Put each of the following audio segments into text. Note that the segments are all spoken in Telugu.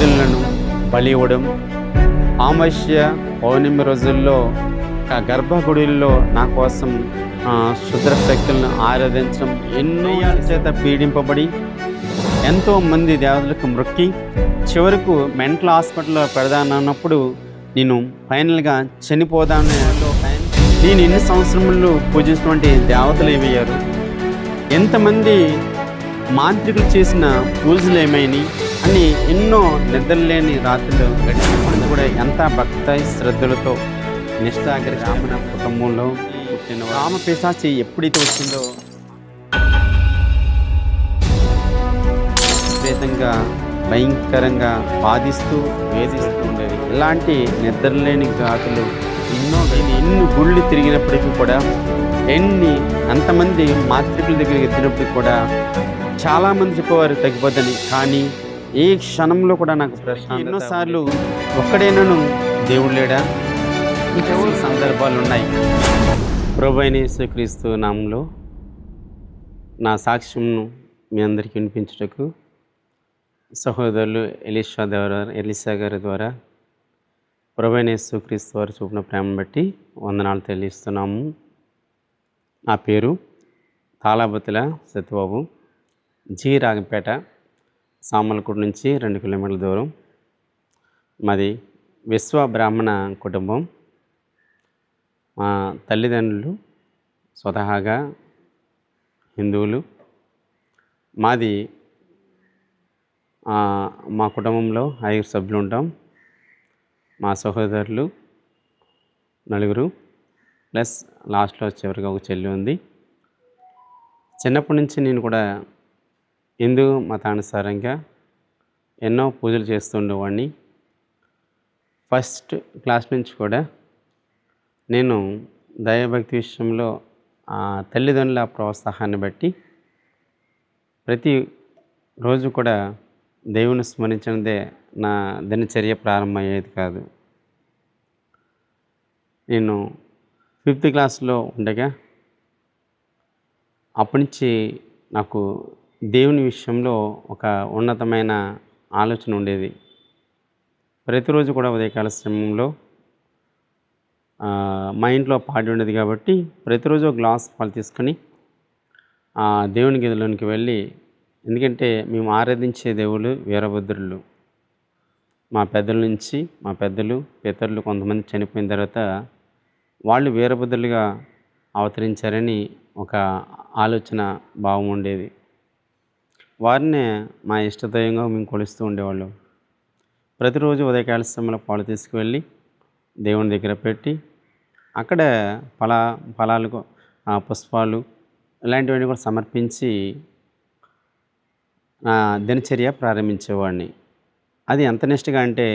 పందులను బలి ఇవ్వడం ఆమస్య పౌర్ణమి రోజుల్లో ఆ నా కోసం శుద్ర శక్తులను ఆరాధించడం ఎన్నో చేత పీడింపబడి ఎంతో మంది దేవతలకు మృక్కి చివరకు మెంటల్ హాస్పిటల్లో పెడదానన్నప్పుడు నేను ఫైనల్గా చనిపోదామని నేను ఎన్ని సంవత్సరములు పూజించినటువంటి దేవతలు ఏమయ్యారు ఎంతమంది మాంత్రికులు చేసిన పూజలు ఏమైనాయి? అని ఎన్నో నిద్రలేని రాత్రులు గడిచినప్పుడు కూడా ఎంత భక్త శ్రద్ధలతో నిష్ఠాగరి రామణ కుటుంబంలో పుట్టిన రామ పిశాచి ఎప్పుడైతే వచ్చిందో విపరీతంగా భయంకరంగా బాధిస్తూ వేధిస్తూ ఉండేది. ఇలాంటి నిద్రలేని గాతులు ఎన్నో ఎన్ని గుళ్ళు తిరిగినప్పటికీ కూడా ఎన్ని అంతమంది మాతృకుల దగ్గరికి ఎత్తినప్పటికీ కూడా చాలామంది చెప్పేవారు తగ్గిపోద్దని. కానీ ఏ క్షణంలో కూడా నాకు ప్రశ్న ఎన్నోసార్లు ఒక్కడైనాను. దేవుడు లేడా? ఇంకెవరు సందర్భాలు ఉన్నాయి ప్రభు అయిన యేసుక్రీస్తు నామంలో నా సాక్ష్యంను మీ అందరికీ వినిపించుటకు సహోదరులు ఎలిషా ద్వారా ఎలిసా గారి ద్వారా ప్రభైన యేసుక్రీస్తు వారు చూపిన ప్రేమను బట్టి వందనాలు తెలియస్తున్నాము నా పేరు తాళాబతుల సత్యబాబు జి రాగంపేట సామలకోట నుంచి రెండు కిలోమీటర్ల దూరం. మాది విశ్వ బ్రాహ్మణ కుటుంబం. మా తల్లిదండ్రులు స్వతహాగా హిందువులు. మాది మా కుటుంబంలో ఐదుగురు సభ్యులు ఉంటాం మా సహోదరులు నలుగురు. ప్లస్ లాస్ట్లో చివరిగా ఒక చెల్లి ఉంది. చిన్నప్పటి నుంచి నేను కూడా హిందూ మతానుసారంగా ఎన్నో పూజలు చేస్తుండేవాడిని ఫస్ట్ క్లాస్ నుంచి కూడా నేను దైవభక్తి విషయంలో ఆ తల్లిదండ్రుల ప్రోత్సాహాన్ని బట్టి ప్రతి రోజు కూడా దేవుని స్మరించినదే నా దినచర్య ప్రారంభమయ్యేది కాదు. నేను ఫిఫ్త్ క్లాస్లో ఉండగా అప్పటి నుంచి నాకు దేవుని విషయంలో ఒక ఉన్నతమైన ఆలోచన ఉండేది. ప్రతిరోజు కూడా ఉదయకాల సమయంలో మా ఇంట్లో పాడి ఉండేది కాబట్టి ప్రతిరోజు గ్లాస్ పాలు తీసుకొని ఆ దేవుని గదిలోనికి వెళ్ళి ఎందుకంటే మేము ఆరాధించే దేవుళ్ళు వీరభద్రులు. మా పెద్దల నుంచి మా పెద్దలు పితరులు కొంతమంది చనిపోయిన తర్వాత వాళ్ళు వీరభద్రులుగా అవతరించారని ఒక ఆలోచన భావం ఉండేది. వారినే మా ఇష్టదయంగా మేము కొలుస్తూ ఉండేవాళ్ళం. ప్రతిరోజు ఉదయకాల సమయంలో పాలు తీసుకువెళ్ళి దేవుని దగ్గర పెట్టి అక్కడ ఫలా ఫలాలు పుష్పాలు ఇలాంటివన్నీ కూడా సమర్పించి నా దినచర్య ప్రారంభించేవాడిని. అది ఎంత నిష్టగా అంటే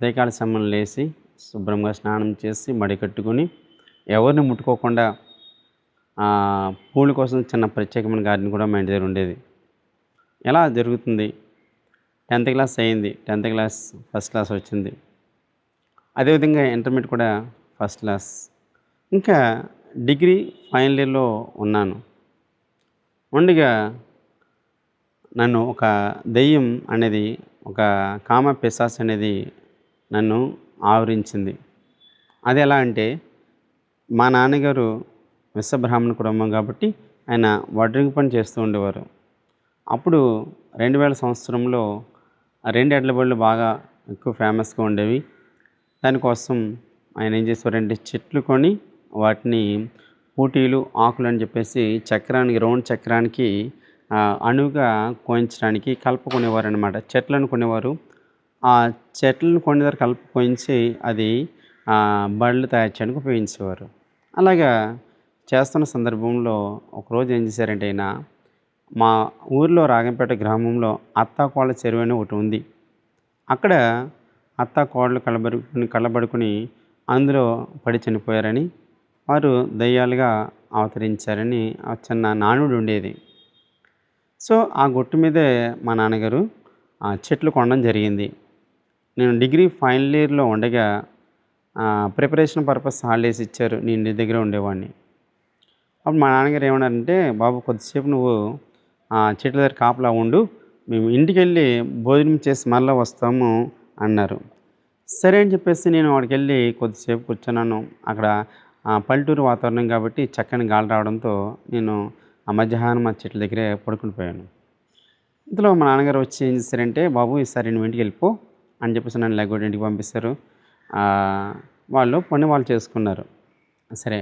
ఉదయకాల సమయం లేచి శుభ్రంగా స్నానం చేసి మడి కట్టుకొని ఎవరిని ముట్టుకోకుండా పూల కోసం చిన్న ప్రత్యేకమైన గార్డెన్ కూడా మా ఇంటి దగ్గర ఉండేది. ఎలా జరుగుతుంది? టెన్త్ క్లాస్ అయింది టెన్త్ క్లాస్ ఫస్ట్ క్లాస్ వచ్చింది. అదేవిధంగా ఇంటర్మీడియట్ కూడా ఫస్ట్ క్లాస్. ఇంకా డిగ్రీ ఫైనల్ ఇయర్లో ఉన్నాను. ఉండగా నన్ను ఒక దెయ్యం అనేది ఒక కామ పిశాస్ అనేది నన్ను ఆవరించింది. అది ఎలా అంటే మా నాన్నగారు విశ్వబ్రాహ్మణ కుటుంబం కాబట్టి ఆయన వడ్రింగ్ పని చేస్తూ ఉండేవారు. అప్పుడు రెండు వేల సంవత్సరంలో రెండు ఎడ్ల బళ్ళు బాగా ఎక్కువ ఫేమస్గా ఉండేవి. దానికోసం ఆయన ఏం చేసేవారంటే చెట్లు కొని వాటిని పూటీలు ఆకులు అని చెప్పేసి చక్రానికి రౌండ్ చక్రానికి అణువుగా కోయించడానికి కలుపుకునేవారనమాట చెట్లను కొనేవారు. ఆ చెట్లను కొన్ని దగ్గర కలుపు కోయించి అది బళ్ళు తయారు చేయడానికి ఉపయోగించేవారు. అలాగా చేస్తున్న సందర్భంలో ఒకరోజు ఏం చేశారంటే ఆయన మా ఊర్లో రాగంపేట గ్రామంలో అత్తాకోళ్ళ చెరువు అని ఒకటి ఉంది. అక్కడ అత్త కోడలు కలబడుకుని అందులో పడి చనిపోయారని వారు దయ్యాలుగా అవతరించారని ఆ చిన్న నానుడు ఉండేది. సో ఆ గొట్టు మీదే మా నాన్నగారు ఆ చెట్లు కొనడం జరిగింది. నేను డిగ్రీ ఫైనల్ ఇయర్లో ఉండగా ప్రిపరేషన్ పర్పస్ హాలిడేస్ ఇచ్చారు. నేను ఇంటి దగ్గర ఉండేవాడిని. అప్పుడు మా నాన్నగారు ఏమన్నారంటే బాబు కొద్దిసేపు నువ్వు ఆ చెట్ల దగ్గర కాపలా ఉండు మేము ఇంటికెళ్ళి భోజనం చేసి మళ్ళీ వస్తాము అన్నారు. సరే అని చెప్పేసి నేను అక్కడికి వెళ్ళి కొద్దిసేపు కూర్చున్నాను. అక్కడ ఆ, పల్లెటూరు వాతావరణం కాబట్టి చక్కని గాలి రావడంతో నేను ఆ మధ్యాహ్నం ఆ చెట్ల దగ్గరే పడుకుని పోయాను. ఇంతలో మా నాన్నగారు వచ్చి ఏం చేశారంటే బాబు ఈసారి నువ్వు ఇంటికి వెళ్ళిపో అని చెప్పేసి నన్ను లేకపోతే ఇంటికి పంపిస్తారు. వాళ్ళు పని వాళ్ళు చేసుకున్నారు. సరే.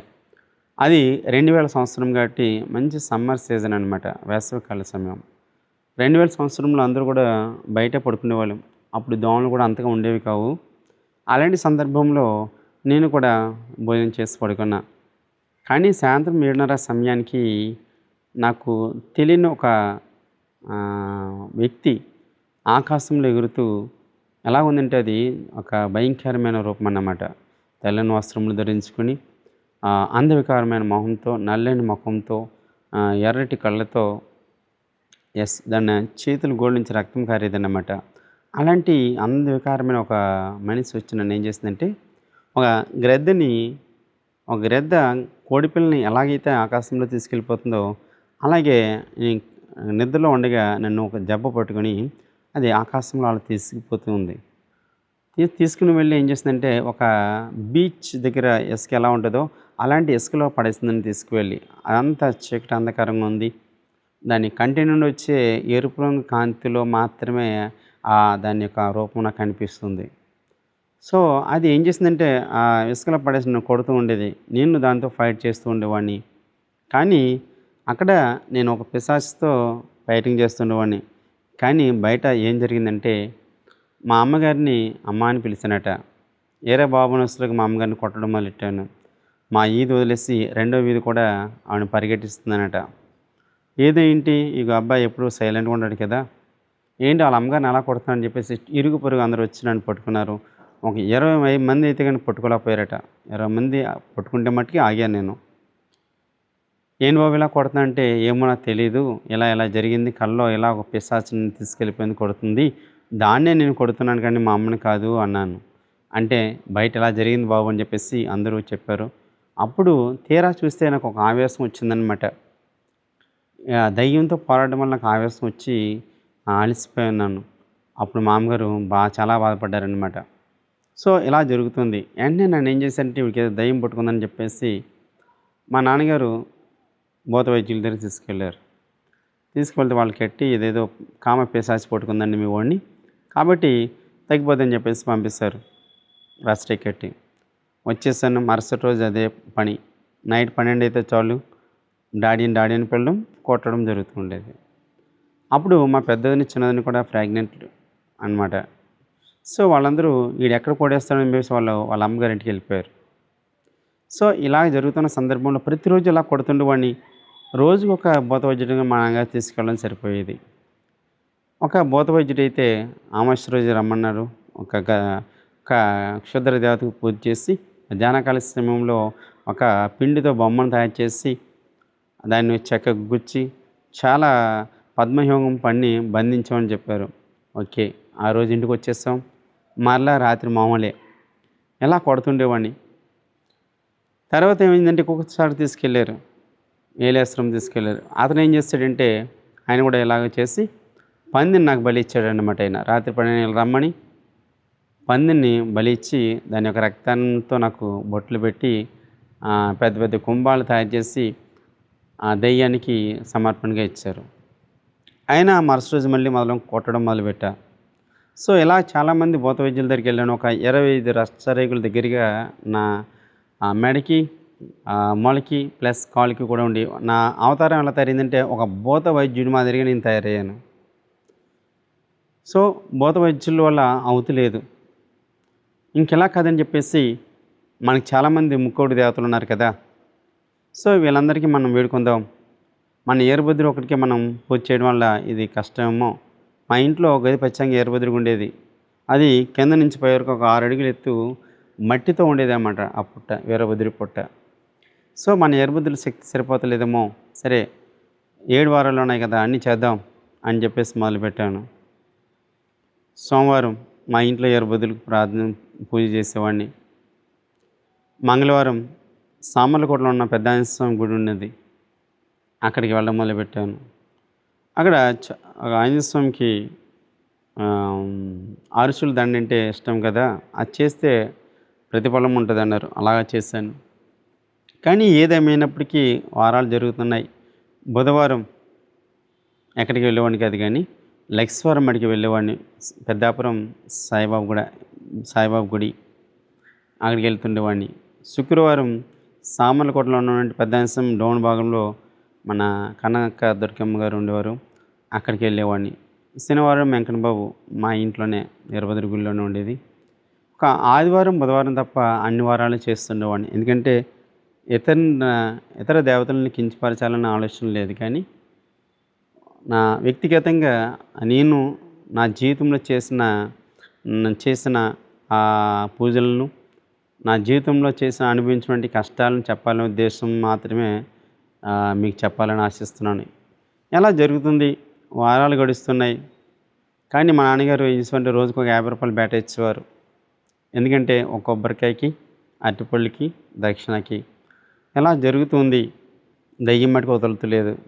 అది రెండు వేల సంవత్సరం కాబట్టి మంచి సమ్మర్ సీజన్ అనమాట వేసవికాల సమయం. రెండు వేల సంవత్సరంలో అందరూ కూడా బయట పడుకునేవాళ్ళం. అప్పుడు దోమలు కూడా అంతగా ఉండేవి కావు. అలాంటి సందర్భంలో నేను కూడా భోజనం చేసి పడుకున్నా. కానీ సాయంత్రం ఏడున్నర సమయానికి నాకు తెలియని ఒక వ్యక్తి ఆకాశంలో ఎగురుతూ ఎలా ఉందంటే అది ఒక భయంకరమైన రూపం అన్నమాట. తెల్లని వస్త్రములు ధరించుకొని అందవికారమైన మొహంతో నల్లని ముఖంతో ఎర్రటి కళ్ళతో ఎస్ దాని చేతులు గోళ్ళ నుంచి రక్తం కారేదన్నమాట. అలాంటి అందవికారమైన ఒక మనిషి వచ్చి నన్ను ఏం చేసిందంటే ఒక గ్రద్దని ఒక గ్రద్ద కోడిపిల్లని ఎలాగైతే ఆకాశంలో తీసుకెళ్ళిపోతుందో అలాగే నిద్రలో ఉండగా నన్ను ఒక జబ్బ పట్టుకొని అది ఆకాశంలో అలా తీసుకుపోతూ ఉంది. తీసుకుని వెళ్ళి ఏం చేసిందంటే ఒక బీచ్ దగ్గర ఇసుక ఎలా ఉంటుందో అలాంటి ఇసుకలో పడేసిందని తీసుకువెళ్ళి అదంతా చీకటి అంధకారంగా ఉంది. దాని కంటి నుండి వచ్చే ఎరుపు రంగు కాంతిలో మాత్రమే ఆ దాని యొక్క రూపం నాకు కనిపిస్తుంది సో అది ఏం చేసిందంటే ఆ ఇసుకలో పడేసి కొడుతూ ఉండేది. నేను దాంతో ఫైట్ చేస్తూ ఉండేవాడిని. కానీ అక్కడ నేను ఒక పిశాచితో ఫైటింగ్ చేస్తుండేవాడిని కానీ బయట ఏం జరిగిందంటే మా అమ్మగారిని అమ్మ అని పిలిచానట. ఏరే బాబు బాబునస్తులకు మా అమ్మగారిని కొట్టడం మొదలెట్టాను. మా ఈది వదిలేసి రెండో వీధి కూడా ఆమెను పరిగెట్టిస్తుందనట ఏదో ఏంటి? ఇక అబ్బాయి ఎప్పుడు సైలెంట్గా ఉన్నాడు కదా. ఏంటి వాళ్ళ అమ్మగారిని అలా కొడుతున్నాడని చెప్పేసి ఇరుగు పొరుగు అందరూ వచ్చి నన్ను పట్టుకున్నారు. ఒక ఇరవై మంది అయితే కానీ పట్టుకోలేకపోయారట. ఇరవై మంది పట్టుకుంటే మట్టుకి ఆగాను నేను. ఏం బాబు ఇలా కొడుతున్నా అంటే ఏమో నాకు తెలియదు ఇలా ఇలా జరిగింది. కల్లో ఇలా ఒక పిశాచిని తీసుకెళ్ళిపోయింది కొడుతుంది. దాన్నే నేను కొడుతున్నాను కానీ మా అమ్మని కాదు అన్నాను. అంటే బయట ఇలా జరిగింది బాబు అని చెప్పేసి అందరూ చెప్పారు. అప్పుడు తీరా చూస్తే నాకు ఒక ఆవేశం వచ్చిందనమాట దయ్యంతో పోరాడడం వల్ల నాకు ఆవేశం వచ్చి అలసిపోయి ఉన్నాను. అప్పుడు మామగారు బాగా చాలా బాధపడ్డారనమాట సో ఇలా జరుగుతుంది. వెంటనే నన్ను ఏం చేశానంటే వీడికి ఏదో దయ్యం పట్టుకుందని చెప్పేసి మా నాన్నగారు భూత వైద్యుల దగ్గర తీసుకెళ్ళారు తీసుకువెళ్తే వాళ్ళు కట్టి ఇదేదో కామ పేసాసి పట్టుకుందండి మీ వాడిని. కాబట్టి తగ్గిపోతుందని చెప్పేసి పంపిస్తారు. రాష్ట్రీయ కట్టి. వచ్చేసాను మరుసటి రోజు అదే పని. నైట్ పన్నెండు అయితే చాలు. డాడీని డాడీని పిల్లడం కొట్టడం జరుగుతుండేది అప్పుడు మా పెద్దదని చిన్నదని కూడా ప్రెగ్నెంట్ అనమాట సో వాళ్ళందరూ వీడు ఎక్కడ కొడేస్తాడని చెప్పేసి వాళ్ళు వాళ్ళ అమ్మగారి ఇంటికి వెళ్ళిపోయారు. సో ఇలా జరుగుతున్న సందర్భంలో ప్రతిరోజు ఇలా కొడుతుండేవాడిని రోజుకు ఒక భూత వైద్యుడిగా మా నాన్నగారు తీసుకెళ్ళడం సరిపోయేది. ఒక భూత వైద్యుడు అయితే ఆమస్ రోజు రమ్మన్నారు. ఒక ఒక క్షుద్ర దేవతకు పూజ చేసి మధ్యాహ్నకాల సమయంలో ఒక పిండితో బొమ్మను తయారు చేసి దాన్ని చెక్క గుచ్చి చాలా పద్మహ్యోగం పని బంధించామని చెప్పారు. ఓకే ఆ రోజు ఇంటికి వచ్చేస్తాం మరలా రాత్రి మామూలే. ఎలా కొడుతుండేవాడిని? తర్వాత ఏమైందంటే ఒక్కొక్కసారి తీసుకెళ్ళారు ఏలేశ్వరం తీసుకెళ్ళారు అతను ఏం చేస్తాడంటే ఆయన కూడా ఇలాగ చేసి పందిని నాకు బలి ఇచ్చాడనమాట ఆయన. రాత్రి పన్నెండు రమ్మని పందిని బలి ఇచ్చి దాని యొక్క రక్తంతో నాకు బొట్లు పెట్టి పెద్ద పెద్ద కుంభాలు తయారు చేసి ఆ దెయ్యానికి సమర్పణగా ఇచ్చారు. అయినా మరుసటి రోజు మళ్ళీ మొదలు కొట్టడం మొదలుపెట్టా. సో ఇలా చాలామంది భూత వైద్యుల దగ్గరికి వెళ్ళాను. ఒక ఇరవై ఐదు రచ్చరేగుల దగ్గరగా నా మెడకి మొలకి ప్లస్ కాలుకి కూడా ఉండి నా అవతారం ఎలా తయారైందంటే ఒక భూత వైద్యుడి మాదిరిగా నేను తయారయ్యాను. సో భూత వైద్యుల వల్ల అవుతలేదు. ఇంకెలా కాదని చెప్పేసి మనకి చాలామంది ముక్కోడి దేవతలు ఉన్నారు కదా. సో వీళ్ళందరికీ మనం వేడుకుందాం. మన ఏరుబద్రి ఒకటికే మనం పూజ చేయడం వల్ల ఇది కష్టమేమో. మా ఇంట్లో గది పచ్చంగా ఏరుబద్రికి ఉండేది. అది కింద నుంచి పై వరకు ఒక ఆరు అడుగులు ఎత్తు మట్టితో ఉండేదన్నమాట ఆ పుట్ట వీరభద్రి పుట్ట. సో మన ఏరుబద్రుల శక్తి సరిపోతలేదేమో. సరే ఏడు వారాలు ఉన్నాయి కదా అన్నీ చేద్దాం అని చెప్పేసి మొదలుపెట్టాను. సోమవారం మా ఇంట్లో ఎరుబదులకు ప్రార్థన పూజ చేసేవాడిని. మంగళవారం సామర్లకోటలో ఉన్న పెద్ద ఆంజనేయ స్వామి గుడి ఉన్నది. అక్కడికి వెళ్ళడం మొదలుపెట్టాను. అక్కడ చ- అరుసులు స్వామికి దండ అంటే ఇష్టం కదా అది చేస్తే ప్రతిఫలం ఉంటుంది అన్నారు అలాగా చేశాను. కానీ ఏదేమైనప్పటికీ వారాలు జరుగుతున్నాయి. బుధవారం ఎక్కడికి వెళ్ళేవాడిని కాదు కానీ లక్స్వరం మడికి వెళ్ళేవాడిని. పెద్దాపురం సాయిబాబు కూడా సాయిబాబు గుడి అక్కడికి వెళ్తుండేవాడిని. శుక్రవారం సామర్లకోటలో ఉన్నటువంటి పెద్ద అంశం డౌన్ భాగంలో మన కనక దుర్గమ్మ గారు ఉండేవారు. అక్కడికి వెళ్ళేవాడిని. శనివారం వెంకట బాబు మా ఇంట్లోనే వీరభద్ర గుడిలోనే ఉండేది. ఒక ఆదివారం బుధవారం తప్ప అన్ని వారాలు చేస్తుండేవాడిని. ఎందుకంటే ఇతర ఇతర దేవతలను కించపరచాలన్న ఆలోచన లేదు కానీ నా వ్యక్తిగతంగా నేను నా జీవితంలో చేసిన చేసిన ఆ పూజలను నా జీవితంలో చేసిన అనుభవించినటువంటి కష్టాలను చెప్పాలనే ఉద్దేశం మాత్రమే మీకు చెప్పాలని ఆశిస్తున్నాను. ఎలా జరుగుతుంది? వారాలు గడుస్తున్నాయి. కానీ మా నాన్నగారు ఇటువంటి రోజుకు ఒక యాభై రూపాయలు బేట ఇచ్చేవారు. ఎందుకంటే ఒక కొబ్బరికాయకి అరటిపళ్ళకి దక్షిణకి ఎలా జరుగుతుంది? దయ్యం మటుకు వదలుతలేదు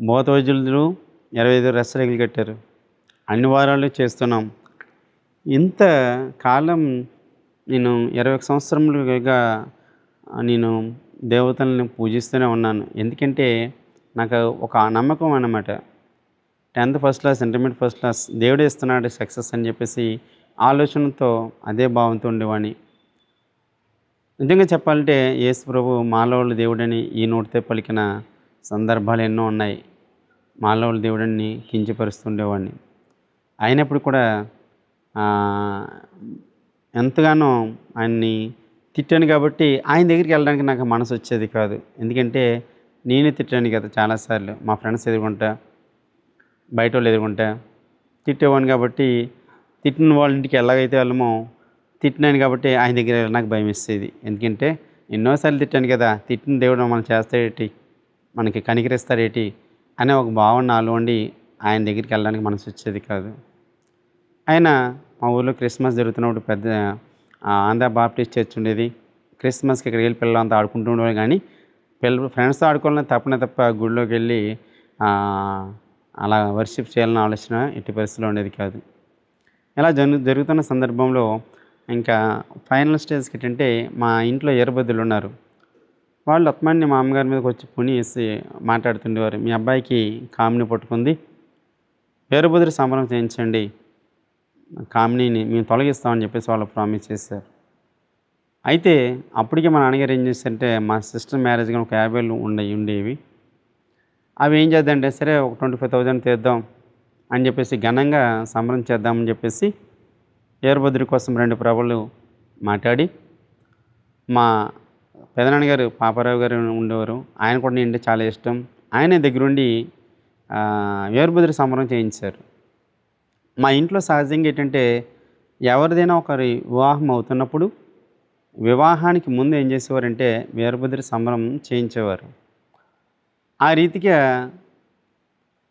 మోత వైద్యులు ఇరవై ఐదు రెస్టరెంట్లు కట్టారు. అన్ని వారాలు చేస్తున్నాం. ఇంత కాలం నేను ఇరవై ఒక సంవత్సరములుగా నేను దేవతలను పూజిస్తూనే ఉన్నాను. ఎందుకంటే నాకు ఒక నమ్మకం అన్నమాట. Tenth first class intermediate first class దేవుడే ఇస్తున్నాడు సక్సెస్ అని చెప్పేసి ఆలోచనతో అదే భావంతో ఉండేవాడిని. నిజంగా చెప్పాలంటే యేసు ప్రభు మానవుల దేవుడని ఈ నోటితో పలికిన సందర్భాలు ఎన్నో ఉన్నాయి. మానవుల దేవుడని కించపరుస్తుండేవాడిని అయినప్పుడు కూడా ఎంతగానో ఆయన్ని తిట్టాను కాబట్టి ఆయన దగ్గరికి వెళ్ళడానికి నాకు మనసు వచ్చేది కాదు. ఎందుకంటే నేనే తిట్టాను కదా చాలాసార్లు. మా ఫ్రెండ్స్ ఎదుర్కొంటా బయట వాళ్ళు ఎదుర్కొంటా తిట్టేవాడిని కాబట్టి తిట్టిన వాళ్ళ ఇంటికి ఎలాగైతే వెళ్ళమో తిట్టినాను కాబట్టి ఆయన దగ్గర నాకు భయం ఇస్తుంది ఎందుకంటే ఎన్నోసార్లు తిట్టాను కదా తిట్టిన దేవుడు మనం చేస్తాడేటి? మనకి కనికరిస్తాడేటి? అనే ఒక భావన నాలో ఉండి ఆయన దగ్గరికి వెళ్ళడానికి మనసు వచ్చేది కాదు. ఆయన మా ఊర్లో క్రిస్మస్ జరుగుతున్నప్పుడు పెద్ద ఆంధ్ర బాప్టిస్ట్ చర్చ్ ఉండేది. క్రిస్మస్కి ఇక్కడికి వెళ్ళి పిల్లలంతా ఆడుకుంటూ ఉండేవారు కానీ పిల్లలు ఫ్రెండ్స్తో ఆడుకోవాలని తప్పనే తప్ప గుడిలోకి వెళ్ళి అలా వర్షిప్ చేయాలని ఆలోచన ఎట్టి పరిస్థితిలో ఉండేది కాదు. ఇలా జరుగు జరుగుతున్న సందర్భంలో ఇంకా ఫైనల్ స్టేజ్కి ఏంటంటే మా ఇంట్లో ఎరబద్దులు ఉన్నారు. వాళ్ళు అత్మాన్ని మా అమ్మగారి మీదకి వచ్చి పుని వేసి మాట్లాడుతుండేవారు. మీ అబ్బాయికి కామిని పట్టుకుంది. ఎరబద్దులు సంబరం చేయించండి. కామినీని మేము తొలగిస్తామని చెప్పేసి వాళ్ళు ప్రామిస్ చేశారు. అయితే అప్పటికే మా నాన్నగారు ఏం చేశారంటే మా సిస్టర్ మ్యారేజ్ కానీ ఒక యాభై వేలు ఉండే ఉండేవి. అవి ఏం చేద్దామంటే సరే ఒక ట్వంటీ ఫైవ్ థౌజండ్ తీద్దాం అని చెప్పేసి ఘనంగా సంబరం చేద్దామని చెప్పేసి ఏర్బద్రి కోసం రెండు ప్రభలు మాట్లాడి మా పెదనాన్న గారు పాపారావు గారు ఉండేవారు. ఆయన కూడా నేను చాలా ఇష్టం. ఆయన దగ్గరుండి ఆ, సంబరం చేయించారు. మా ఇంట్లో సహజంగా ఏంటంటే ఎవరిదైనా ఒకరి వివాహం అవుతున్నప్పుడు వివాహానికి ముందు ఏం చేసేవారంటే వీరభద్ర సంబరం చేయించేవారు. ఆ రీతిగా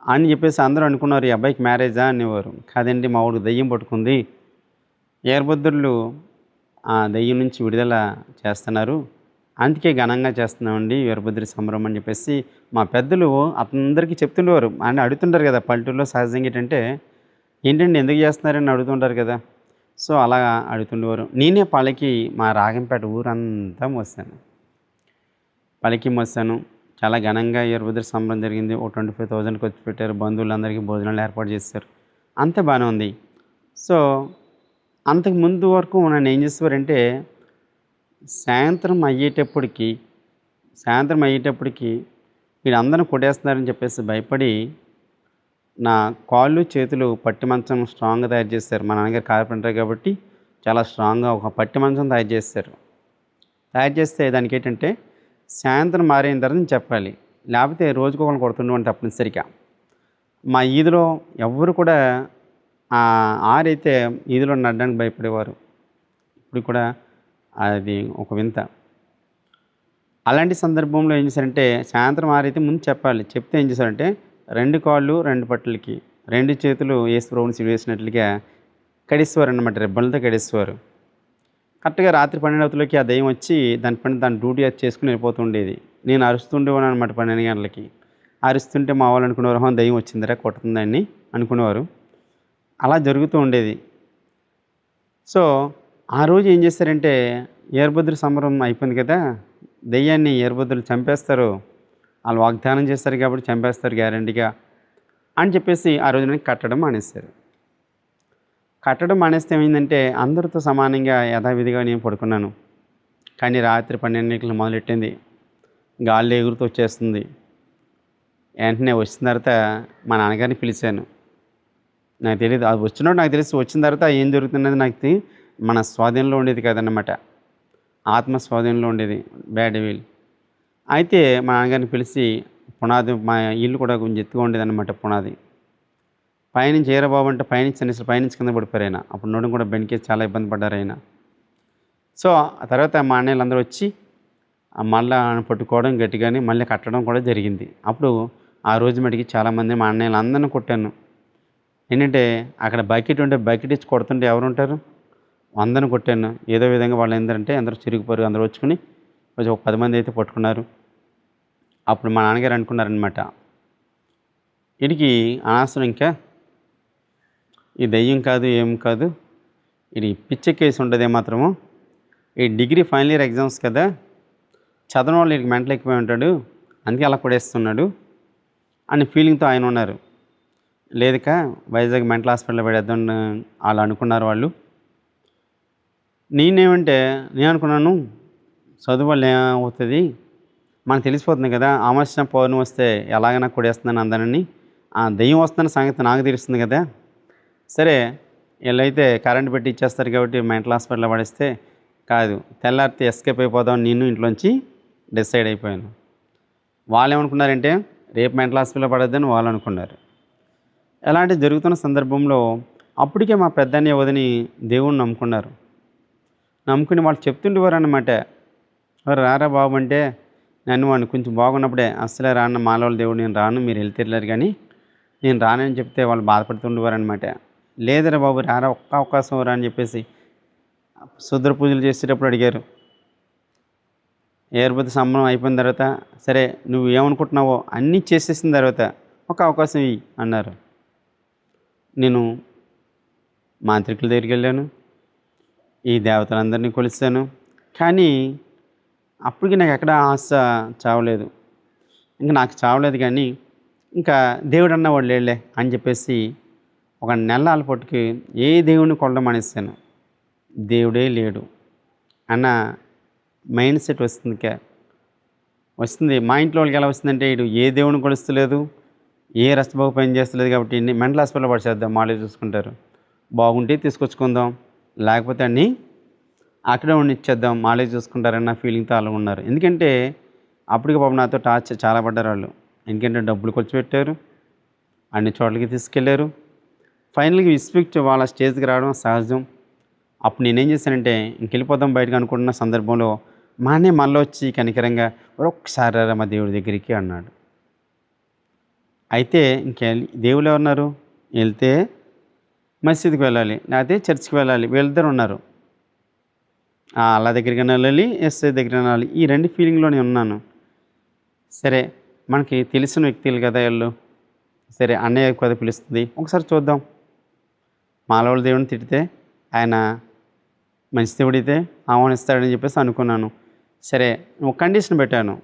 అని చెప్పేసి అందరూ అనుకున్నారు ఈ అబ్బాయికి మ్యారేజా? అనేవారు. కాదండి మా వాడికి దయ్యం పట్టుకుంది. వీరభద్రులు ఆ దయ్యం నుంచి విడుదల చేస్తున్నారు. అందుకే ఘనంగా చేస్తున్నామండి వీరభద్రి సంబరం అని చెప్పేసి మా పెద్దలు అందరికీ చెప్తుండేవారు. అని అడుగుతుంటారు కదా పల్లెటూరులో సహజంగా ఏంటంటే ఏంటండి ఎందుకు చేస్తున్నారని అడుగుతుంటారు కదా. సో అలా అడుగుతుండేవారు. నేనే పళ్ళకి మా రాగంపేట ఊరంతా మోసాను. పలికి మోసాను. చాలా ఘనంగా వీరభద్ర సంబరం జరిగింది. ఓ ట్వంటీ ఫైవ్ థౌజండ్కి వచ్చి పెట్టారు. బంధువులందరికీ భోజనాలు ఏర్పాటు చేశారు. అంత బాగానే ఉంది. సో అంతకు ముందు వరకు నన్ను ఏం చేసేవారంటే సాయంత్రం అయ్యేటప్పటికి సాయంత్రం అయ్యేటప్పటికి వీళ్ళందరూ కొట్టేస్తున్నారని చెప్పేసి భయపడి నా కాళ్ళు చేతులు పట్టి మంచం స్ట్రాంగ్గా తయారు చేస్తారు. మా నాన్నగారు కార్పెంటర్ కాబట్టి చాలా స్ట్రాంగ్గా ఒక పట్టి మంచం తయారు చేస్తారు. తయారు చేస్తే దానికి ఏంటంటే సాయంత్రం మారిన తర్వాత చెప్పాలి. లేకపోతే రోజుకు ఒకరు కొడుతుండేవాడిని తప్పనిసరిగా. మా ఈదులో ఎవ్వరు కూడా ఆ ఆరైతే ఈదులో నడడానికి భయపడేవారు. ఇప్పుడు కూడా అది ఒక వింత. అలాంటి సందర్భంలో ఏం చేశారంటే సాయంత్రం ఆరైతే ముందు చెప్పాలి. చెప్తే ఏం చేశారంటే రెండు కాళ్ళు రెండు పట్లకి రెండు చేతులు ఏసుప్రభుని ప్రభుని సిడివేసినట్లుగా కడిసేవారు అనమాట రెబ్బలతో కడిసేవారు. కరెక్ట్గా రాత్రి పన్నెండు ఆ దయ్యం వచ్చి దాని పని దాని డ్యూటీ అది చేసుకుని వెళ్ళిపోతుండేది నేను అరుస్తుండేవాను అనమాట పన్నెండు గంటలకి. అరుస్తుంటే మా వాళ్ళు అనుకునేవారు దయ్యం వచ్చిందిరా కొట్టుతుందని అనుకునేవారు. అలా జరుగుతూ ఉండేది. సో ఆ రోజు ఏం చేశారంటే ఏర్భద్ర సంబరం అయిపోయింది కదా దెయ్యాన్ని ఏర్భద్రులు చంపేస్తారు. వాళ్ళు వాగ్దానం చేస్తారు కాబట్టి చంపేస్తారు గ్యారంటీగా అని చెప్పేసి ఆ రోజున కట్టడం మానేస్తారు కట్టడం మానేస్తే ఏమైందంటే అందరితో సమానంగా యథావిధిగా నేను పడుకున్నాను. కానీ రాత్రి పన్నెండింటికి మొదలెట్టింది. గాలి ఎగురుతూ వచ్చేస్తుంది. వెంటనే వచ్చిన తర్వాత మా నాన్నగారిని పిలిచాను. నాకు తెలియదు అది వచ్చినప్పుడు నాకు తెలిసి వచ్చిన తర్వాత ఏం జరుగుతున్నది నాకు మన స్వాధీనంలో ఉండేది కదన్నమాట. ఆత్మ స్వాధీనంలో ఉండేది. Bad wheel. అయితే మా నాన్నగారిని పిలిచి పునాది మా ఇల్లు కూడా కొంచెం ఎత్తుగా ఉండేది అనమాట పునాది. పైనుంచి ఏరా బాబు అంటే పైనుంచి అసలు పైనుంచి కింద పడిపోయారు ఆయన. అప్పుడు నోడం కూడా బెనికేసి చాలా ఇబ్బంది పడ్డారు ఆయన. సో ఆ తర్వాత మా అన్నయ్యలు అందరూ వచ్చి ఆ మళ్ళా పట్టుకోవడం గట్టిగాని మళ్ళీ కట్టడం కూడా జరిగింది. అప్పుడు ఆ రోజు మటుకి చాలామంది మా అన్నయ్యలు అందరిని కొట్టాను. ఏంటంటే అక్కడ బకెట్ ఉంటే బకెట్ ఇచ్చి కొడుతుంటే ఎవరు ఉంటారు అందరిని కొట్టాను. ఏదో విధంగా వాళ్ళు ఏంటంటే అందరూ చిరిగిపోరు అందరూ వచ్చుకుని కొంచెం ఒక పది మంది అయితే పట్టుకున్నారు. అప్పుడు మా నాన్నగారు అనుకున్నారనమాట వీడికి అనవసరం ఇంకా? ఈ దయ్యం కాదు ఏం కాదు? ఇది పిచ్చ కేసు ఉంటుంది మాత్రము. ఈ డిగ్రీ ఫైనల్ ఇయర్ ఎగ్జామ్స్ కదా చదవడం వాళ్ళు వీడికి మెంటల్ ఎక్కిపోయి ఉంటాడు అందుకే అలా కొడేస్తున్నాడు అని ఫీలింగ్తో ఆయన ఉన్నారు. లేదుక వైజాగ్ మెంటల్ హాస్పిటల్లో పడేద్దాం వాళ్ళు అనుకున్నారు వాళ్ళు. నేనేమంటే నేను అనుకున్నాను చదువు వల్ల ఏమవుతుంది మనకు తెలిసిపోతుంది కదా అమాస్య పౌర్ణమి వస్తే ఎలాగైనా కొడేస్తుందని అందరిని. ఆ దెయ్యం వస్తున్న సంగతి నాకు తెలుస్తుంది కదా. సరే వీళ్ళైతే కరెంట్ పెట్టి ఇచ్చేస్తారు కాబట్టి మెంటల్ హాస్పిటల్లో పడేస్తే కాదు తెల్లారితే ఎస్కేప్ అయిపోదాం నేను ఇంట్లోంచి డిసైడ్ అయిపోయాను. వాళ్ళు ఏమనుకున్నారంటే రేపు మెంటల్ హాస్పిటల్లో పడద్దని వాళ్ళు అనుకున్నారు. ఎలాంటి జరుగుతున్న సందర్భంలో అప్పటికే మా పెద్దన్నయ్య వదిని దేవుణ్ణి నమ్ముకున్నారు. నమ్ముకుని వాళ్ళు చెప్తుండేవారు అనమాట రారా బాబు అంటే నన్ను వాడిని కొంచెం బాగున్నప్పుడే అసలే రాను మాలవాళ్ళ దేవుడు నేను రాను మీరు వెళ్తేలేరు కానీ నేను రానని చెప్తే వాళ్ళు బాధపడుతుండేవారు అనమాట లేదురా బాబు రారా ఒక్క అవకాశం రా అని చెప్పేసి శుద్ర పూజలు చేసేటప్పుడు అడిగారు. ఏర్పతి సంబరం అయిపోయిన తర్వాత సరే నువ్వు ఏమనుకుంటున్నావో అన్నీ చేసేసిన తర్వాత ఒక అవకాశం ఇయ్యి అన్నారు. నేను మాంత్రికుల దగ్గరికి వెళ్ళాను ఈ దేవతలందరినీ కొలుస్తాను కానీ అప్పటికి నాకు ఎక్కడ ఆశ చావలేదు. ఇంకా నాకు చావలేదు కానీ ఇంకా దేవుడు అన్నవాడు లేడులే అని చెప్పేసి ఒక నెలల పొట్టుకి ఏ దేవుడిని కొనడం మానేశాను. దేవుడే లేడు అన్న మైండ్ సెట్ వస్తుంది కా వస్తుంది. మా ఇంట్లో వాళ్ళకి ఎలా వస్తుందంటే ఇటు ఏ దేవుని కొలుస్తలేదు ఏ రస్తబాబు పని చేస్తలేదు కాబట్టి మెంటల్ హాస్పిటల్ పడిచేద్దాం మాలే చూసుకుంటారు. బాగుంటే తీసుకొచ్చుకుందాం లేకపోతే అన్నీ అక్కడే ఉండిచ్చేద్దాం మాలే చూసుకుంటారన్న ఫీలింగ్తో అలా ఉన్నారు. ఎందుకంటే అప్పటికి పాపం నాతో టార్చర్ చాలా పడ్డారు వాళ్ళు. ఎందుకంటే డబ్బులు ఖర్చు పెట్టారు అన్ని చోట్లకి తీసుకెళ్ళారు ఫైనల్గా విస్పెక్ట్ వాళ్ళ స్టేజ్కి రావడం సహజం. అప్పుడు నేనేం చేశానంటే ఇంకెళ్ళిపోదాం బయటకు అనుకుంటున్న సందర్భంలో మా అన్నయ్య మళ్ళీ వచ్చి కనికరంగా ఒక్కసారి రా మా దేవుడి దగ్గరికి అన్నాడు. అయితే ఇంకెళ్ళి దేవుళ్ళు ఎవరున్నారు? వెళ్తే మసీదుకి వెళ్ళాలి లేకపోతే చర్చికి వెళ్ళాలి వీళ్ళిద్దరు ఉన్నారు. వాళ్ళ దగ్గరికైనా దగ్గరికి వెళ్ళాలి ఎస్ఐ దగ్గర వెళ్ళాలి ఈ రెండు ఫీలింగ్లోనే ఉన్నాను. సరే మనకి తెలిసిన వ్యక్తులు కదా వీళ్ళు. సరే అన్నయ్య కదా పిలుస్తుంది. ఒకసారి చూద్దాం. మాలవాళ్ళ దేవుడిని తిడితే ఆయన మంచి దేవుడితే ఆహ్వానిస్తాడని చెప్పేసి అనుకున్నాను. సరే ఒక కండిషన్ పెట్టాను.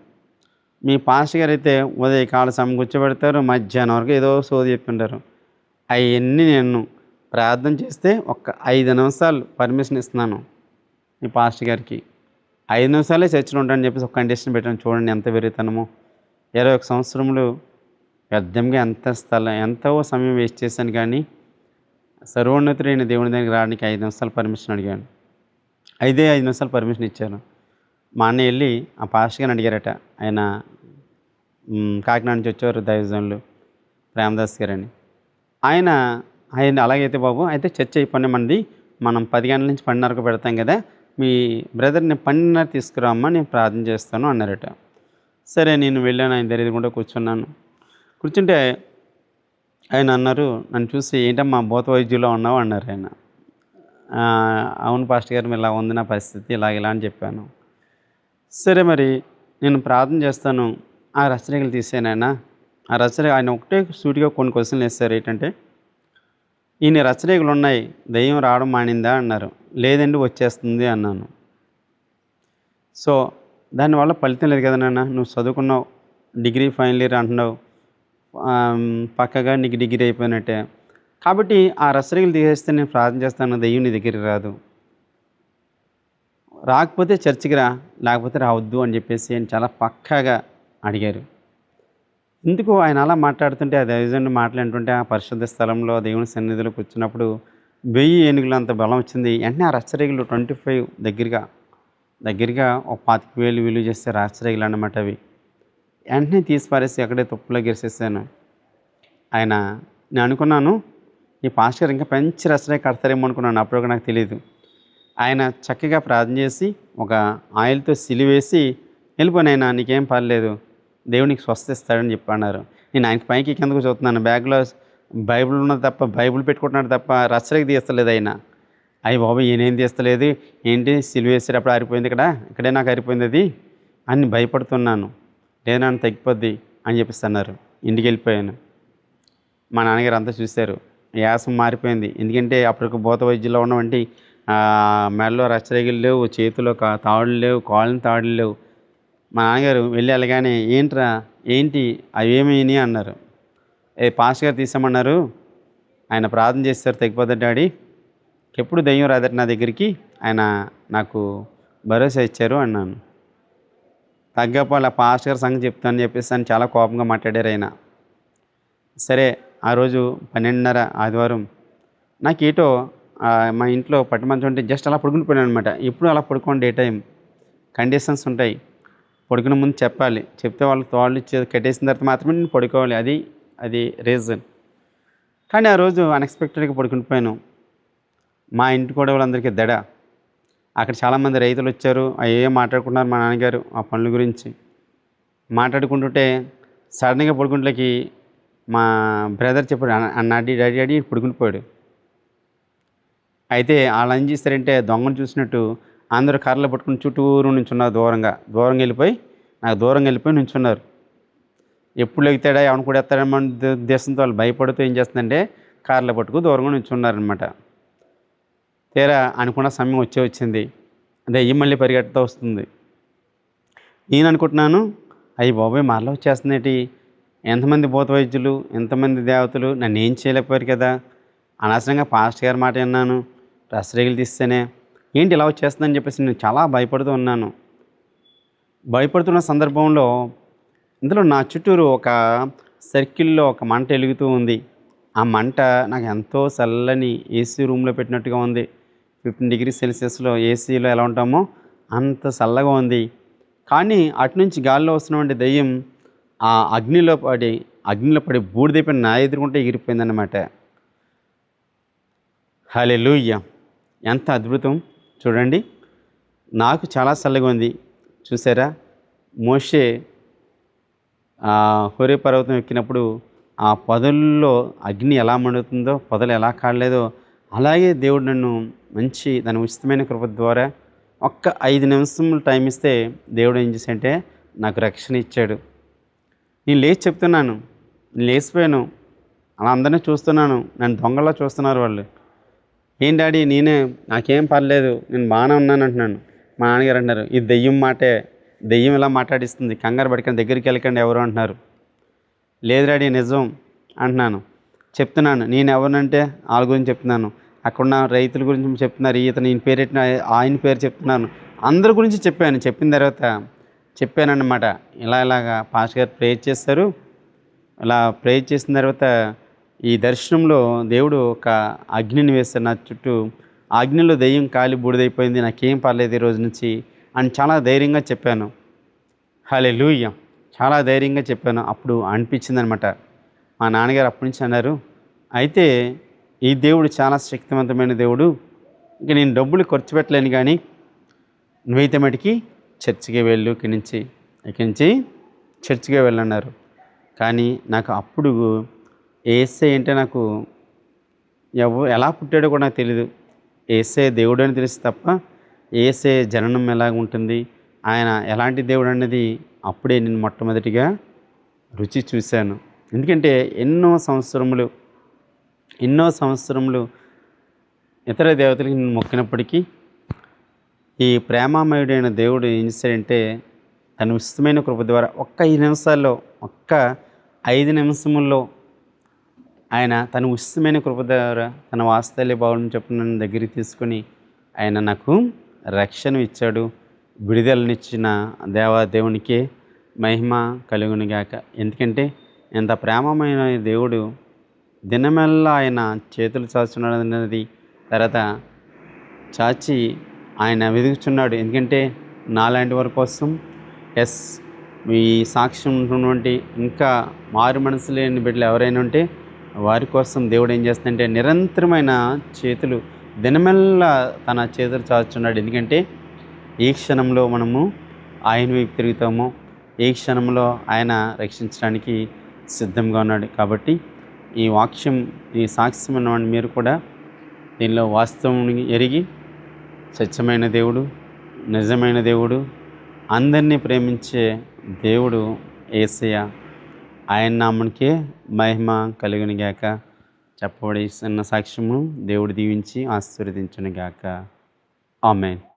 మీ పాస్టర్ గారు అయితే ఉదయ కాల సమయం కూర్చోబెడతారు మధ్యాహ్నం వరకు ఏదో సోది చెప్తుంటారు అవన్నీ నేను ప్రార్థన చేస్తే ఒక ఐదు నిమిషాలు పర్మిషన్ ఇస్తున్నాను. మీ పాస్టర్ గారికి. ఐదు నిమిషాలే చర్చలు ఉంటాయని చెప్పేసి ఒక కండిషన్ పెట్టాను. చూడండి ఎంత వెరుగుతానమో ఇరవై ఒక సంవత్సరములు వ్యర్థంగా ఎంత స్థలం ఎంతో సమయం వేస్ట్ చేశాను కానీ సర్వోన్నతుడైన దేవుని దగ్గరికి రావడానికి ఐదు నిమిషాలు పర్మిషన్ అడిగాను. ఐదే ఐదు నిమిషాలు పర్మిషన్ ఇచ్చాను. మా అన్న వెళ్ళి ఆ పాస్టర్ గారిని అడిగారట. ఆయన కాకినాడ నుంచి వచ్చేవారు దైవజనులు ప్రేమదాస్ గారని. ఆయన ఆయన అలాగైతే బాబు అయితే చర్చ అయిపోయిన మంది మనం పది గంటల నుంచి పన్నెండున్నరకు పెడతాం కదా. మీ బ్రదర్ని పన్నెండున్నర తీసుకురామ్మా నేను ప్రార్థన చేస్తాను అన్నారట. సరే నేను వెళ్ళాను ఆయన దగ్గర కూడా కూర్చున్నాను. కూర్చుంటే ఆయన అన్నారు నన్ను చూసి ఏంటమ్మా భూత వైద్యులో ఉన్నావు? అన్నారు ఆయన. అవును పాస్టర్ గారు ఇలా ఉంది నా పరిస్థితి ఇలా ఇలా అని చెప్పాను. సరే మరి నేను ప్రార్థన చేస్తాను. ఆ రచనలు తీసానైనా ఆ రచన ఆయన ఒకటే సూటిగా కొన్ని క్వశ్చన్లు వేస్తారు ఏంటంటే ఈయన రచరేఖలు ఉన్నాయి దయ్యం రావడం మానిందా? అన్నారు. లేదండి వచ్చేస్తుంది అన్నాను. సో దానివల్ల ఫలితం లేదు కదా నాన్న? నువ్వు చదువుకున్నావు డిగ్రీ ఫైనల్ ఇయర్ అంటున్నావు. పక్కగా నీకు డిగ్రీ అయిపోయినట్టే. కాబట్టి ఆ రసరీలు తీసేస్తే నేను ప్రార్థన చేస్తాను దెయ్యం నీ దగ్గరికి రాదు. రాకపోతే చర్చికి రా లేకపోతే రావద్దు అని చెప్పేసి ఆయన చాలా పక్కాగా అడిగారు. ఎందుకు ఆయన అలా మాట్లాడుతుంటే ఆ దైవజనుడు మాట్లాడుతుంటే ఆ పరిశుద్ధ స్థలంలో దేవుని సన్నిధిలో కూర్చున్నప్పుడు వెయ్యి ఏనుగులు అంత బలం వచ్చింది. వెంటనే ఆ రచ్చరేగులు ట్వంటీ ఫైవ్ దగ్గరగా దగ్గరగా ఒక పాతిక వేలు విలువ చేస్తే రాచరేగులు అన్నమాట అవి. వెంటనే తీసి పారేసి అక్కడే తుప్పులో గెరిసేసాను. ఆయన నేను అనుకున్నాను ఈ పాస్టర్ ఇంకా పెంచి రచన కడతారేమో అనుకున్నాను. అప్పుడు నాకు తెలియదు ఆయన చక్కగా ప్రార్థన చేసి ఒక ఆయిల్తో సిలివేసి వెళ్ళిపోయినాయన నీకేం పర్లేదు. దేవునికి స్వస్థిస్తాడని చెప్పి అన్నారు నేను ఆయనకి పైకి కిందకు చూస్తున్నాను. బ్యాగ్లో బైబిల్ ఉన్నది తప్ప బైబిల్ పెట్టుకుంటున్నాడు తప్ప రచ్చలకి తీస్తలేదు ఆయన. అయ్యి బాబు ఈయనేం తీస్తలేదు? ఏంటి? సిలువేసేటప్పుడు ఆరిపోయింది ఇక్కడ ఇక్కడే నాకు ఆరిపోయింది అది అని భయపడుతున్నాను. లేదా నన్ను తగ్గిపోద్ది అని చెప్పేసి అన్నారు. ఇంటికి వెళ్ళిపోయాను. మా నాన్నగారు అంతా చూశారు. యాసం మారిపోయింది. ఎందుకంటే అప్పటికి భూత వైద్యుల్లో ఉన్నవంటి మెడలో రచ్చరేగులు లేవు చేతిలో తాడులు లేవు కాళ్ళని తాడులు లేవు. మా నాన్నగారు వెళ్ళి వెళ్ళగానే ఏంట్రా ఏంటి అవి ఏమైనాయి అన్నారు. ఏ పాస్ గారు తీసామన్నారు ఆయన ప్రార్థన చేస్తారు తగ్గిపోతాడు డాడీ. ఎప్పుడు దయ్యం రాదట నా దగ్గరికి. ఆయన నాకు భరోసా ఇచ్చారు అన్నాను. తగ్గపోల పాస్ట్ గారు సంగతి చెప్తాను చెప్పేసి అని చాలా కోపంగా మాట్లాడారు ఆయన. సరే ఆ రోజు పన్నెండున్నర ఆదివారం నాకు ఏటో మా ఇంట్లో పట్టుమంచు ఉంటే జస్ట్ అలా పడుకుని పోయాను అనమాట ఎప్పుడు అలా పడుకోండి డే టైం. కండిషన్స్ ఉంటాయి. పడుకునే ముందు చెప్పాలి. చెప్తే వాళ్ళు తోళ్ళు ఇచ్చి కట్టేసిన తర్వాత మాత్రమే నేను పడుకోవాలి. అది అది రీజన్ కానీ ఆ రోజు అన్ఎక్స్పెక్టెడ్గా పడుకుని పోయాను. మా ఇంటి కూడా వాళ్ళందరికీ దడ. అక్కడ చాలామంది రైతులు వచ్చారు. అయ్యే మాట్లాడుకుంటున్నారు మా నాన్నగారు ఆ పనుల గురించి. మాట్లాడుకుంటుంటే సడన్గా పడుకుంట్లకి మా బ్రదర్ చెప్పాడు "అన్న- డాడీ డాడీ పడుకునిపోయాడు అయితే వాళ్ళు ఏం చేస్తారంటే దొంగను చూసినట్టు అందరూ కర్రలు పట్టుకుని చుట్టూరు నుంచున్నారు దూరంగా. దూరంగా వెళ్ళిపోయి నాకు దూరంగా వెళ్ళిపోయి నించున్నారు. ఎప్పుడు లెగుతాడా ఎవరిని కూడా ఎత్తాడేమో అని ఉద్దేశంతో వాళ్ళు భయపడుతూ ఏం చేస్తుందంటే కార్లో పట్టుకు దూరంగా నించున్నారనమాట తీరా అనుకున్న సమయం వచ్చే వచ్చింది. అదే అయ్యి మళ్ళీ పరిగెట్టుతూ వస్తుంది. నేను అనుకుంటున్నాను అయ్యి బాబాయ్ మరలా వచ్చేస్తుందేటి? ఎంతమంది భూత వైద్యులు ఎంతమంది దేవతలు నన్ను ఏం చేయలేకపోయారు కదా? అనవసరంగా పాస్టర్ గారి మాట విన్నాను. రసరేగులు తీస్తేనే. ఏంటి ఇలా వచ్చేస్తుందని చెప్పేసి నేను చాలా భయపడుతూ ఉన్నాను. భయపడుతున్న సందర్భంలో ఇందులో నా చుట్టూరు ఒక సర్కిల్లో ఒక మంట వెలుగుతూ ఉంది. ఆ మంట నాకు ఎంతో చల్లని ఏసీ రూమ్లో పెట్టినట్టుగా ఉంది. ఫిఫ్టీన్ డిగ్రీ సెల్సియస్లో ఏసీలో ఎలా ఉంటామో అంత చల్లగా ఉంది. కానీ అటు నుంచి గాల్లో వస్తున్నటువంటి దయ్యం ఆ అగ్నిలో పడి అగ్నిలో పడి బూడిదైపోయిన నా ఎదురుకుంటే ఎగిరిపోయిందన్నమాట. హలెలూయ్య ఎంత అద్భుతం! చూడండి. నాకు చాలా చల్లగా ఉంది. చూసారా? మోషే ఆ హోరే పర్వతం ఎక్కినప్పుడు ఆ పొదల్లో అగ్ని ఎలా మండుతుందో పొదలు ఎలా కాడలేదో అలాగే దేవుడు నన్ను మంచి దాని ఉచితమైన కృప ద్వారా ఒక్క ఐదు నిమిషములు టైం ఇస్తే దేవుడు ఏం చేశాడంటే నాకు రక్షణ ఇచ్చాడు. నేను లేచి చెప్తున్నాను. నేను లేచిపోయాను. అలా అందరినీ చూస్తున్నాను. నన్ను దొంగలా చూస్తున్నారు వాళ్ళు. ఏం డాడీ నేనే నాకేం పర్లేదు నేను బాగానే ఉన్నాను అంటున్నాను మా నాన్నగారు అంటున్నారు ఇది దెయ్యం మాటే దెయ్యం ఇలా మాట్లాడిస్తుంది? కంగారు పడకండి దగ్గరికి వెళ్ళకండి ఎవరు అంటున్నారు. లేదు డాడీ నిజం అంటున్నాను. చెప్తున్నాను నేను ఎవరినంటే వాళ్ళ గురించి చెప్తున్నాను. అక్కడున్న రైతుల గురించి చెప్తున్నారు ఈత ఈయన పేరు పెట్టిన ఆయన పేరు చెప్తున్నాను. అందరి గురించి చెప్పాను చెప్పిన తర్వాత చెప్పానన్నమాట. ఇలా ఇలాగా పాస్ గారు ప్రేయర్ చేస్తారు. అలా ప్రేయర్ చేసిన తర్వాత ఈ దర్శనంలో దేవుడు ఒక అగ్నిని వేస్తాడు నా చుట్టూ అగ్నిలో దెయ్యం కాలి బూడిదైపోయింది. నాకేం పర్లేదు ఈ రోజు నుంచి అని చాలా ధైర్యంగా చెప్పాను. హలే లూయ్య చాలా ధైర్యంగా చెప్పాను. అప్పుడు అనిపించింది అనమాట మా నాన్నగారు అప్పటి నుంచి అన్నారు అయితే ఈ దేవుడు చాలా శక్తివంతమైన దేవుడు. ఇంక నేను డబ్బులు ఖర్చు పెట్టలేను కానీ నువ్వైతే మటుకి చర్చికి వెళ్ళు. ఇక్కడి నుంచి ఇక్కడి నుంచి చర్చికి వెళ్ళన్నారు. కానీ నాకు అప్పుడు ఏసే అంటే నాకు ఎవ ఎలా పుట్టాడో కూడా నాకు తెలియదు ఏసే దేవుడు అని తెలుసు తప్ప ఏసే జననం ఎలాగ ఉంటుంది? ఆయన ఎలాంటి దేవుడు అనేది అప్పుడే నేను మొట్టమొదటిగా రుచి చూశాను. ఎందుకంటే ఎన్నో సంవత్సరములు ఎన్నో సంవత్సరములు ఇతర దేవతలకి నేను మొక్కినప్పటికీ ఈ ప్రేమామయుడైన దేవుడు ఏం చేశాడంటే తన ఉచితమైన కృప ద్వారా ఒక్క ఐదు నిమిషాల్లో ఒక్క ఐదు నిమిషముల్లో ఆయన తన ఉచితమైన కృప ద్వారా తన వాస్తల్య భావం చెప్పిన నన్ను దగ్గరికి తీసుకొని ఆయన నాకు రక్షణ ఇచ్చాడు విడుదలనిచ్చిన దేవాదేవునికే మహిమ కలుగునిగాక. ఎందుకంటే ఎంత ప్రేమమైన దేవుడు దినమెల్లా ఆయన చేతులు చాచున్నాడు అన్నది తర్వాత చాచి ఆయన వెతుకుచున్నాడు ఎందుకంటే నాలాంటి వారి కోసం ఎస్ ఈ సాక్ష్యం ఉన్నటువంటి ఇంకా మారు మనసు లేని బిడ్డలు ఎవరైనా ఉంటే వారి కోసం దేవుడు ఏం చేస్తుందంటే నిరంతరమైన చేతులు దినమెల్లా తన చేతులు చాచున్నాడు ఎందుకంటే ఈ క్షణంలో మనము ఆయన వైపు తిరుగుతాము. ఈ క్షణంలో ఆయన రక్షించడానికి సిద్ధంగా ఉన్నాడు. కాబట్టి ఈ వాక్యం ఈ సాక్ష్యం ఉన్నవాడిని మీరు కూడా దీనిలో వాస్తవం ఎరిగి స్వచ్ఛమైన దేవుడు నిజమైన దేవుడు అందరినీ ప్రేమించే దేవుడు ఏసయ్య. ఆయన నామనికే మహిమ కలుగుని గాక చెప్పబడి చిన్న సాక్ష్యమును దేవుడు దీవించి ఆశీర్వదించును గాక ఆమెన్.